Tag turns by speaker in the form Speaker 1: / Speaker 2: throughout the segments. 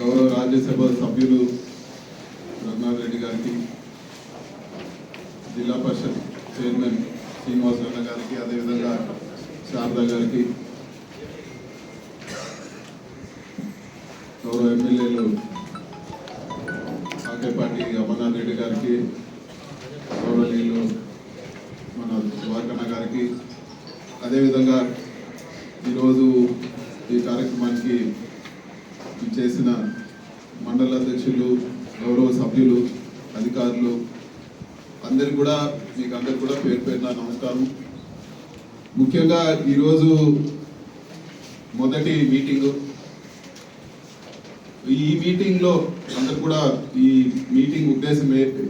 Speaker 1: గౌరవ రాజ్యసభ సభ్యులు రఘునాథ్ రెడ్డి గారికి జిల్లా పరిషత్ చైర్మన్ శ్రీనివాసరావు గారికి అదేవిధంగా శారదా గారికి గౌరవ ఎమ్మెల్యేలు కాకేపాటి అమర్నాథ్ రెడ్డి గారికి గౌరవనీయులు మన ద్వారకన్న గారికి అదేవిధంగా ఈరోజు ఈ కార్యక్రమానికి చేసిన మండల అధ్యక్షులు గౌరవ సభ్యులు అధికారులు అందరు కూడా మీకు అందరు కూడా పేరు పేరున నమస్కారం. ముఖ్యంగా ఈరోజు మొదటి మీటింగు. ఈ మీటింగ్లో అందరు కూడా ఈ మీటింగ్ ఉద్దేశం ఏ-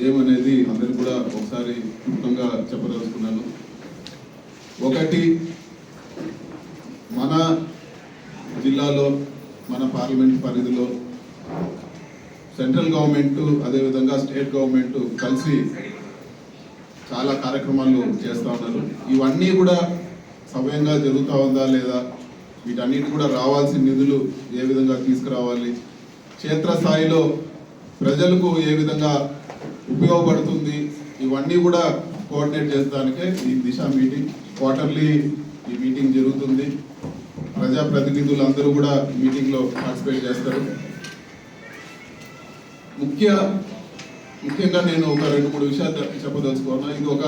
Speaker 1: ఏమనేది అందరు కూడా ఒకసారి క్లుప్తంగా చెప్పదలుచుకున్నాను. ఒకటి మన జిల్లాలో మన పార్లమెంట్ పరిధిలో సెంట్రల్ గవర్నమెంట్ అదేవిధంగా స్టేట్ గవర్నమెంట్ కలిసి చాలా కార్యక్రమాలు చేస్తూ ఉన్నారు. ఇవన్నీ కూడా సమయంగా జరుగుతూ ఉందా లేదా? వీటన్నిటి కూడా రావాల్సిన నిధులు ఏ విధంగా తీసుకురావాలి? క్షేత్రస్థాయిలో ప్రజలకు ఏ విధంగా ఉపయోగపడుతుంది? ఇవన్నీ కూడా కోఆర్డినేట్ చేసడానికే ఈ దిశ మీటింగ్ క్వార్టర్లీ ఈ మీటింగ్ జరుగుతుంది. ప్రజాప్రతినిధులు అందరూ కూడా మీటింగ్లో పార్టిసిపేట్ చేస్తారు. ముఖ్య ముఖ్యంగా నేను ఒక రెండు మూడు విషయాలు చెప్పదలుచుకున్నాను చెప్పదలుచుకున్నా ఇది ఒక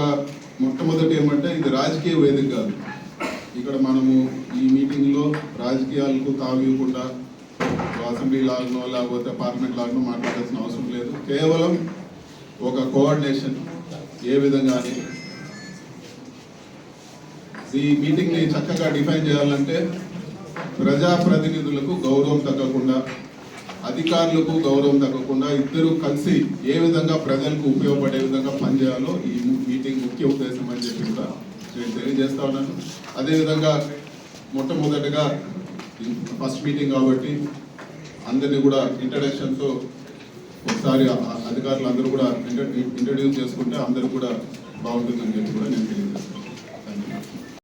Speaker 1: మొట్టమొదటి ఏమంటే ఇది రాజకీయ వేదిక కాదు. ఇక్కడ మనము ఈ మీటింగ్లో రాజకీయాలకు తావివ్వకుండా అసెంబ్లీ లాగానో లేకపోతే పార్లమెంట్ లాగానో మాట్లాడాల్సిన అవసరం లేదు. కేవలం ఒక కోఆర్డినేషన్ ఏ విధంగా అని. ఈ మీటింగ్ని చక్కగా డిఫైన్ చేయాలంటే ప్రజాప్రతినిధులకు గౌరవం తగ్గకుండా అధికారులకు గౌరవం తగ్గకుండా ఇద్దరు కలిసి ఏ విధంగా ప్రజలకు ఉపయోగపడే విధంగా పనిచేయాలో ఈ మీటింగ్ ముఖ్య ఉద్దేశం అని చెప్పి కూడా నేను తెలియజేస్తా ఉన్నాను. అదేవిధంగా మొట్టమొదటిగా ఫస్ట్ మీటింగ్ కాబట్టి అందరినీ కూడా ఇంట్రడక్షన్తో ఒకసారి అధికారులు అందరూ కూడా ఇంట్రడ్యూస్ చేసుకుంటే అందరూ కూడా బాగుంటుందని చెప్పి కూడా నేను తెలియజేస్తాను. Thank you